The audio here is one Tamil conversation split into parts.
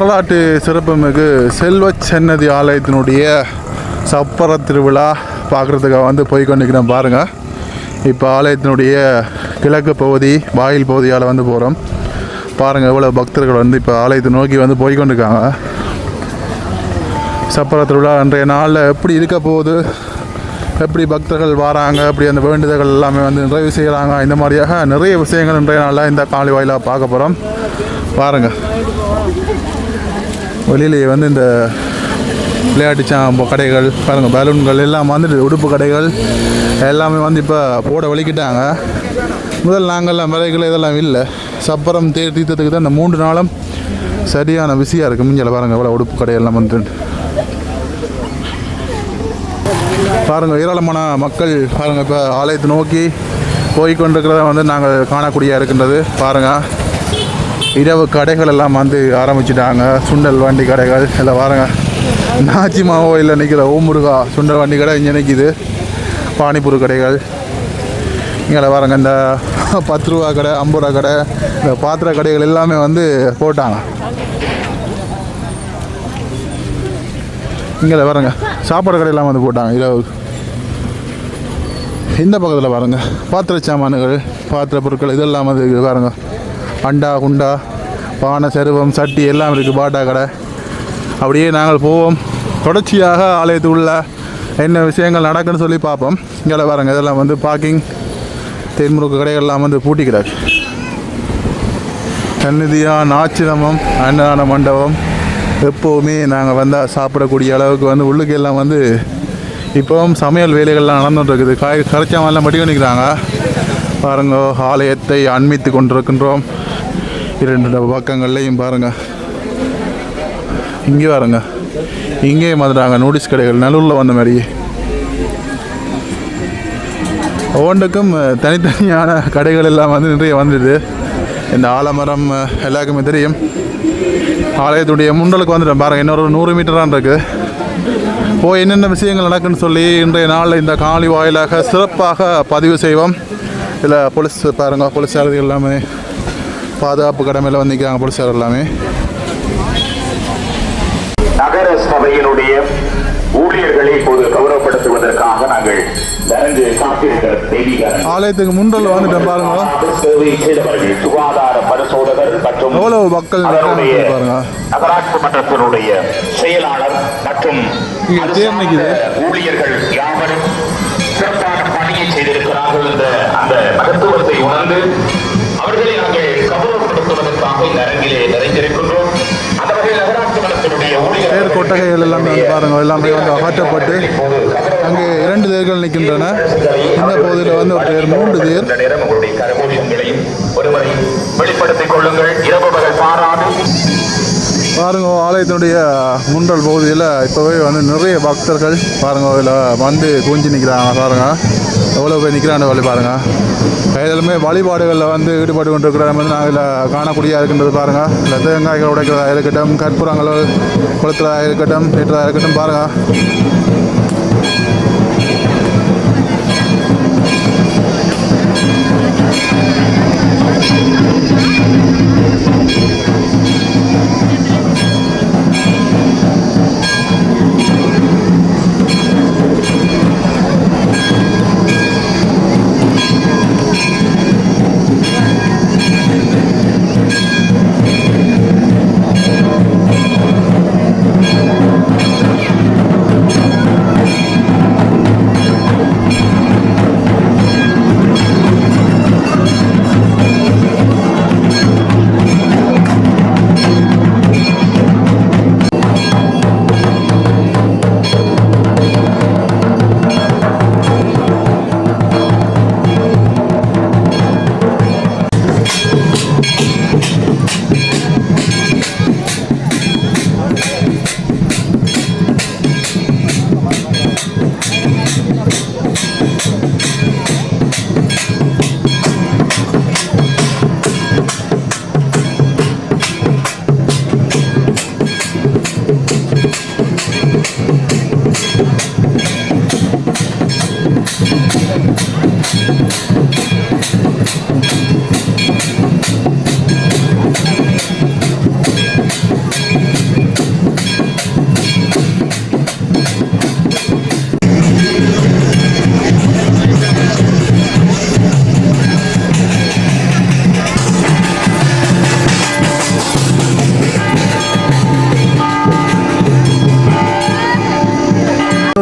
வரலாற்று சிறப்புமிகு செல்வ சென்னதி ஆலயத்தினுடைய சப்பர திருவிழா பார்க்குறதுக்காக வந்து போய் கொண்டிருக்கிறோம் பாருங்கள் இப்போ ஆலயத்தினுடைய கிழக்கு பகுதி வாயில் பகுதியால் வந்து போகிறோம் பாருங்கள் எவ்வளோ பக்தர்கள் வந்து இப்போ ஆலயத்தை நோக்கி வந்து போய் கொண்டிருக்காங்க சப்பர திருவிழா அன்றைய நாளில் எப்படி இருக்க போகுது? எப்படி பக்தர்கள் வராங்க? அப்படி அந்த வேண்டுதல்கள் எல்லாமே வந்து நிறைவு செய்கிறாங்க இந்த மாதிரியாக நிறைய விஷயங்கள் இன்றைய நாளில் இந்த காலை வாயிலாக பார்க்க போகிறோம் பாருங்கள் வெளியிலேயே வந்து இந்த விளையாட்டு சாம்போ கடைகள் பாருங்கள் பலூன்கள் எல்லாம் வந்துட்டு உடுப்பு கடைகள் எல்லாமே வந்து இப்போ போட வலிக்கிட்டாங்க. முதல் நாங்கள்லாம் விலைகள் இதெல்லாம் இல்லை. சப்பரம் தே தீர்த்தத்துக்கு தான் இந்த மூன்று நாளும் சரியான விசியாக இருக்குது மிஞ்சல பாருங்கள் இவ்வளோ உடுப்பு கடையெல்லாம் வந்துட்டு பாருங்கள் ஏராளமான மக்கள் பாருங்கள் இப்போ ஆலயத்தை நோக்கி போய் கொண்டிருக்கிறத வந்து நாங்கள் காணக்கூடிய இருக்கின்றது. பாருங்கள் இரவு கடைகள் எல்லாம் வந்து ஆரம்பிச்சிட்டாங்க. சுண்டல் வண்டி கடைகள் எல்லாம் வாருங்க நாச்சி மாவோ இல்லை நிற்கிற ஓமுருகா சுண்டல் வண்டி கடை இங்கே நிற்கிது பானிபூரி கடைகள். இங்கே வாருங்க இந்த பத்து ரூபா கடை ஐம்பது ரூபா கடை இந்த பாத்திர கடைகள் எல்லாமே வந்து போட்டாங்க. இங்கே வரங்க சாப்பாடு கடையெல்லாம் வந்து போட்டாங்க இரவு. இந்த பக்கத்தில் பாருங்கள் பாத்திர சாமான்கள் பாத்திர பொருட்கள் இதெல்லாம் வந்து பாருங்கள் அண்டா குண்டா பானை செருவம் சட்டி எல்லாம் இருக்குது பாட்டா கடை. அப்படியே நாங்கள் போவோம். தொடர்ச்சியாக ஆலயத்துக்குள்ள என்ன விஷயங்கள் நடக்குன்னு சொல்லி பார்ப்போம். இங்கே பாருங்கள் இதெல்லாம் வந்து பார்க்கிங் தென்முறுக்கு கடைகள்லாம் வந்து பூட்டி கிடக்கு சந்நிதியா நாச்சிரமம் அன்னதான மண்டபம். எப்போவுமே நாங்கள் வந்தால் சாப்பிடக்கூடிய அளவுக்கு வந்து உள்ளுக்கு எல்லாம் வந்து இப்போவும் சமையல் வேலைகள்லாம் நடந்துகிட்ருக்குது இருக்குது காய் கரைச்சாமல்லாம் மட்டி பண்ணிக்கிறாங்க பாருங்க ஆலயத்தை அண்மித்து கொண்டிருக்கின்றோம். இரண்டு பக்கங்கள்லையும் பாருங்கள் இங்கே பாருங்க. இங்கேயும் வந்துட்டாங்க நூடிஸ் கடைகள். நல்லூரில் வந்த மாதிரியே ஒவ்வொன்றுக்கும் தனித்தனியான கடைகள் எல்லாம் வந்து நிறைய வந்துடுது இந்த ஆலமரம் எல்லாருக்குமே தெரியும். ஆலயத்துடைய முண்டலுக்கு வந்துட்டேன். பாருங்கள் இன்னொரு நூறு மீட்டரான் இருக்குது போய் என்னென்ன விஷயங்கள் நடக்குன்னு சொல்லி இன்றைய நாளில் இந்த காலி வாயிலாக சிறப்பாக பதிவு செய்வோம். இதில் போலீஸ் பாருங்க சாரதிகள் எல்லாமே. பாதுகாப்பு கடமையில் வந்து நிற்கிறாங்க போலீஸார் எல்லாமே. நகர சபையினுடைய ஊழியர்களை இப்போது கௌரவப்படுத்துவதற்காக நாங்கள் ஆலயத்துக்கு முன்றல் வந்துட்டேன் பாருங்க. சுகாதார பரிசோதகர் மற்றும் எவ்வளவு மக்கள் பாருங்க. நகராட்சி மன்றத்தினுடைய செயலாளர் மற்றும் ஊழியர்கள் யாவரும் சிறப்பான பணியை செய்திருக்கிறார்கள் என்ற அந்த மகத்துவத்தை உணர்ந்து கௌரவப்படுத்துவதற்காக இந்த அரங்கிலே நிறைந்திருக்கின்றோம். அந்த வகையில் நகராட்சி மன்றத்தினுடைய ஊழியர்கள் தேர் கொட்டகைகள் எல்லாமே வந்து பாருங்க எல்லாமே வந்து அகற்றப்பட்டு அங்கே இரண்டு தேர்கள் நிற்கின்றன. இந்த பகுதியில் வந்து ஒரு தேர் மூன்று தேர். உங்களுடைய கரகோஷங்களையும் ஒருமுறை வெளிப்படுத்திக் கொள்ளுங்கள். இரவு பகல் பாராது. பாருங்க ஆலயத்தினுடைய முன்றல் பகுதியில் இப்போவே வந்து நிறைய பக்தர்கள் பாருங்க இதில் வந்து குஞ்சு நிற்கிறாங்க பாருங்க. எவ்வளோ போய் நிற்கிறாங்க வழி பாருங்க. எல்லாமே வழிபாடுகளில் வந்து ஈடுபட்டு கொண்டிருக்கிற வந்து நாங்கள் இதில் காணக்கூடியதாக இருக்கின்றது பாருங்க. இல்லை தேங்காய்கள் உடைக்கிறதாக இருக்கட்டும் கற்பூரங்கள் கொளுத்துறதாக இருக்கட்டும் ஏற்றதாக இருக்கட்டும் பாருங்க.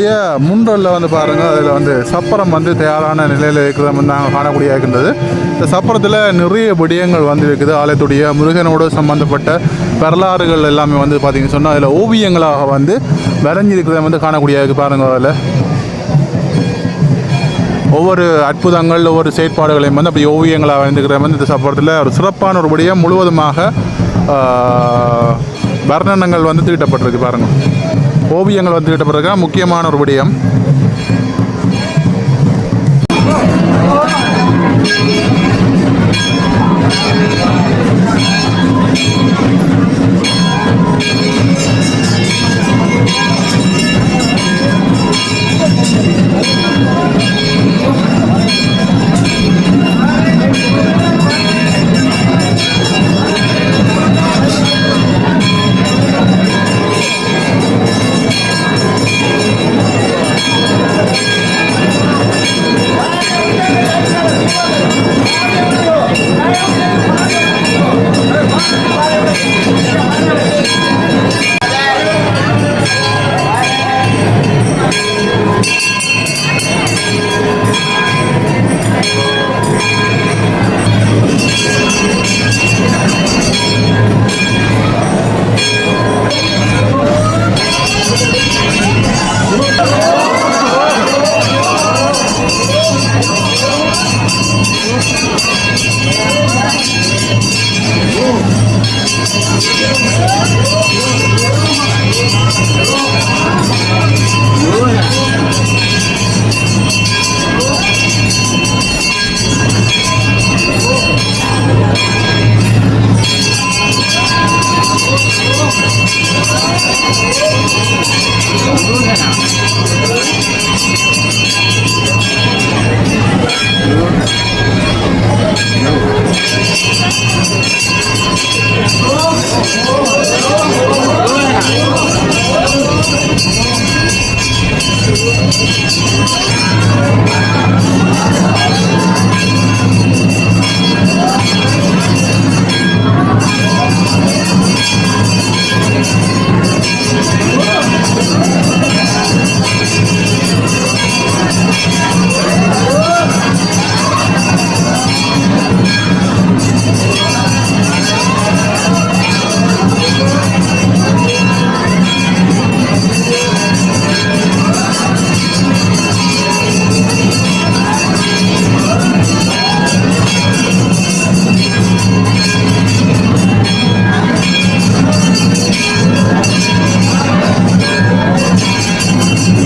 அதனுடைய முன்றலில் வந்து பாருங்கள் அதில் வந்து சப்பரம் வந்து தயாரான நிலையில் இருக்கிறத வந்து நாங்கள் காணக்கூடிய இருக்கின்றது இந்த சப்பரத்தில் நிறைய விடயங்கள் வந்து இருக்குது. ஆலயத்துடைய முருகனோடு சம்பந்தப்பட்ட வரலாறுகள் எல்லாமே வந்து பார்த்தீங்கன்னு சொன்னால் அதில் ஓவியங்களாக வந்து வரைஞ்சிருக்கிறத வந்து காணக்கூடிய இருக்குது பாருங்கள் அதில். ஒவ்வொரு அற்புதங்கள் ஒவ்வொரு செயற்பாடுகளையும் வந்து அப்படி ஓவியங்களாக வரைந்துக்கிற வந்து இந்த சப்பரத்தில் ஒரு சிறப்பான ஒரு விடயம் முழுவதுமாக வர்ணனங்கள் வந்து தீட்டப்பட்டிருக்கு பாருங்கள் ஓவியங்கள் வந்து பிறகு முக்கியமான ஒரு விடயம்.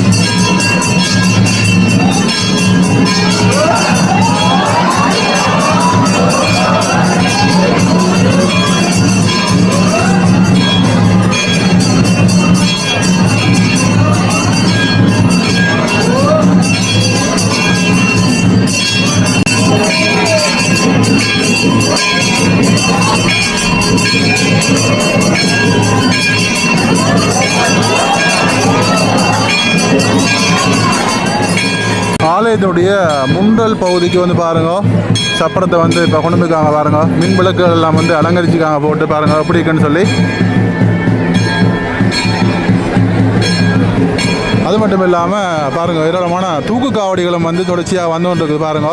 ஆலயத்தினுடைய கடல் பகுதிக்கு வந்து பாருங்க. சப்பரத்தை வந்து இப்போ கொண்டு போய்க்காங்க பாருங்க. மின் விளக்குகள் எல்லாம் வந்து அலங்கரிச்சுக்காங்க போட்டு பாருங்க. எப்படி இருக்குன்னு சொல்லி. அது மட்டும் இல்லாமல் பாருங்க ஏராளமான தூக்கு காவடிகளும் வந்து தொடர்ச்சியாக வந்து கொண்டு இருக்குது பாருங்க.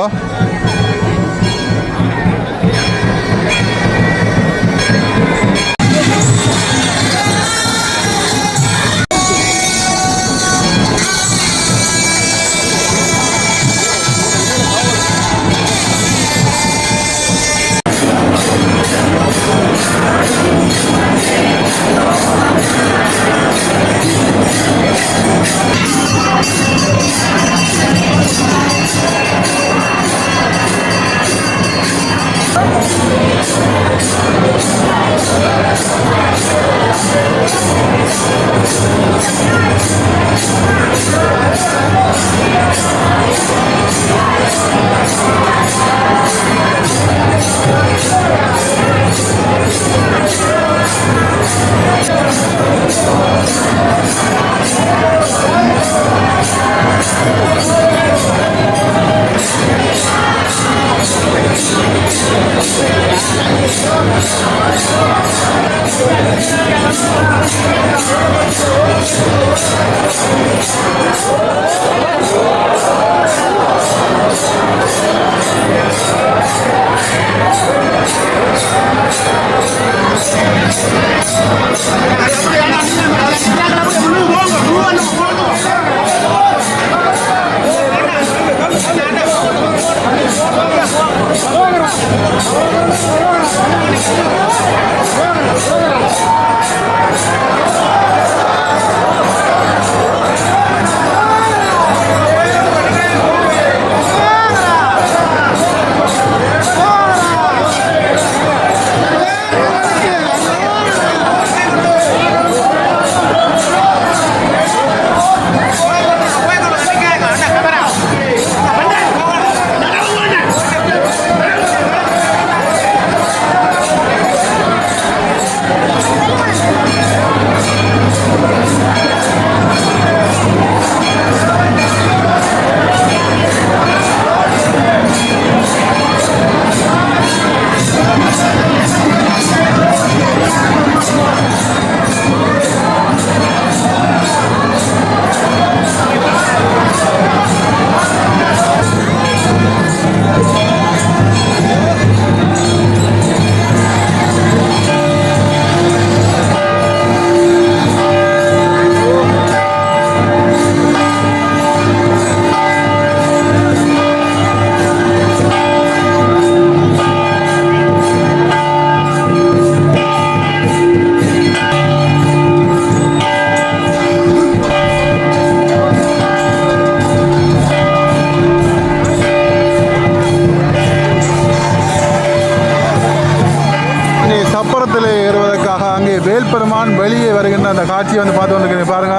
வேல்பெருமான் வெளியே வருகின்ற அந்த காட்சியை வந்து பார்த்து வந்துருக்கீங்க பாருங்க.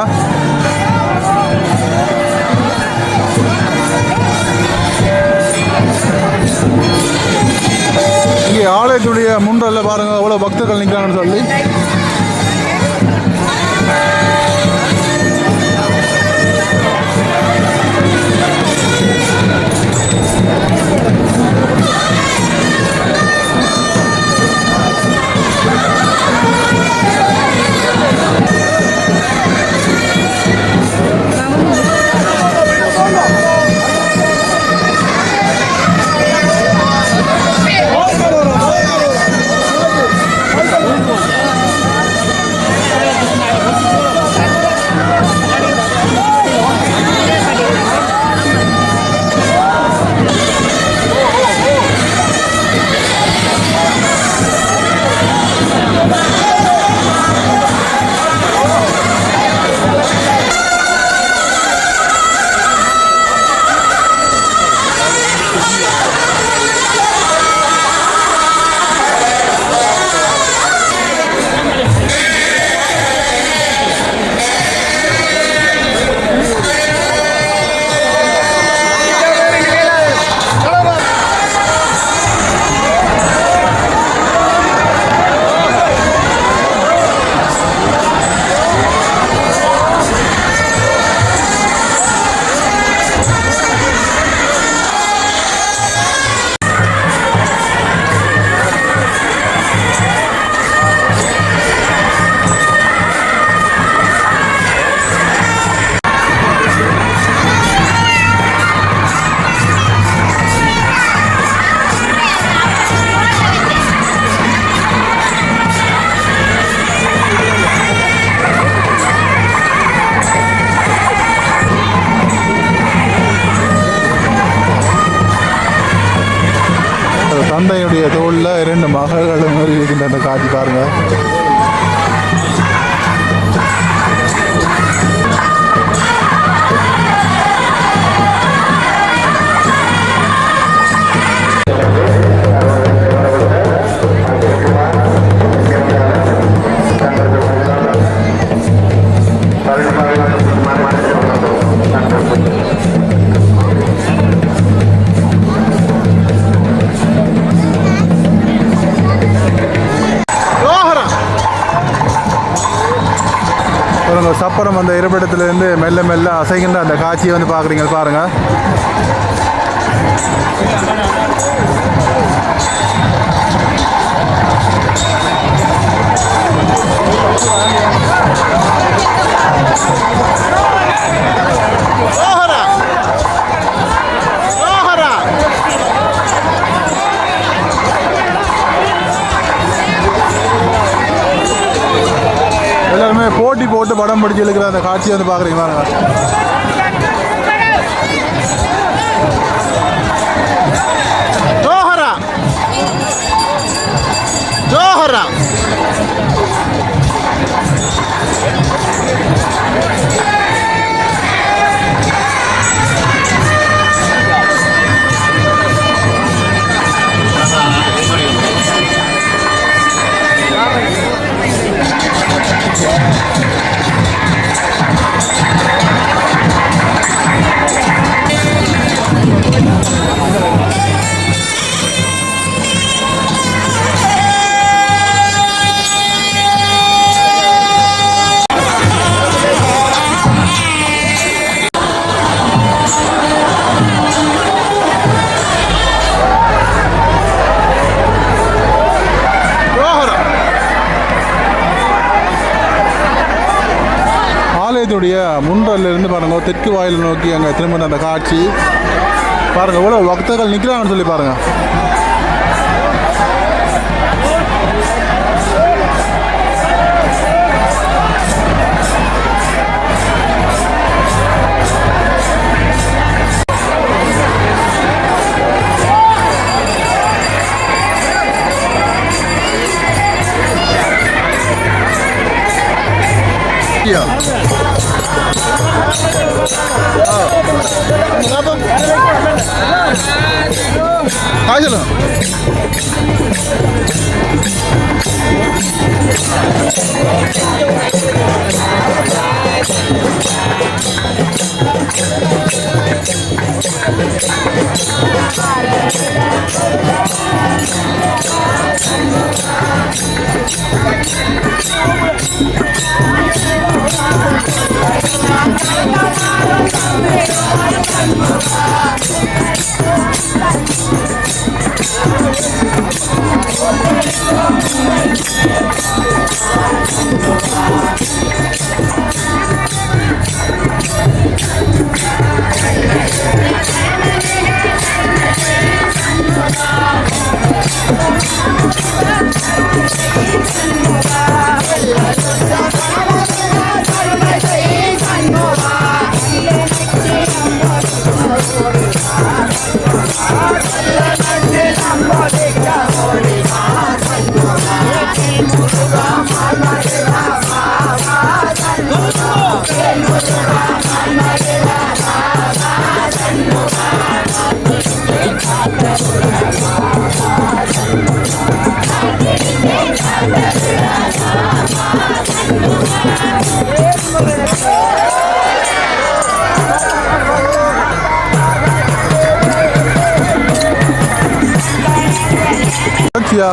இங்கே ஆலயத்துடைய முன்றல்ல பாருங்க எவ்வளோ பக்தர்கள் நிற்கிறாங்கன்னு சொல்லி. அந்த இருப்பிடத்துலேருந்து மெல்ல மெல்ல அசைகின்ற அந்த காட்சியை வந்து பார்க்குறீங்க. பாருங்க. இருக்கிற அந்த காட்சியை வந்து பார்க்குறீங்க பாருங்க ஆலயத்துடைய முன்றல்ல இருந்து பாருங்க தெற்கு வாயில் நோக்கி அங்கே திரும்பின அந்த காட்சி. பாருங்க எவ்வளோ பக்தர்கள் நிற்கிறாங்கன்னு சொல்லி 哪去了？Thank you.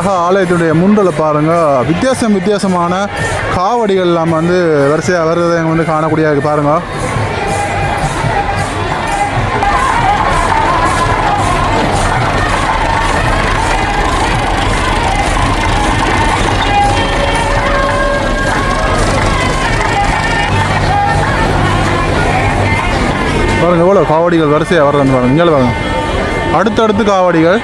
அழகாக ஆலயத்துடைய முண்டலை பாருங்கள் வித்தியாசம் வித்தியாசமான காவடிகள் நம்ம வந்து வரிசையாக வர்றதை வந்து காணக்கூடிய பாருங்கள் பாருங்கள் எவ்வளோ காவடிகள் வரிசையாக வர்றதுன்னு பாருங்கள் இங்கே பாருங்கள் அடுத்தடுத்து காவடிகள்.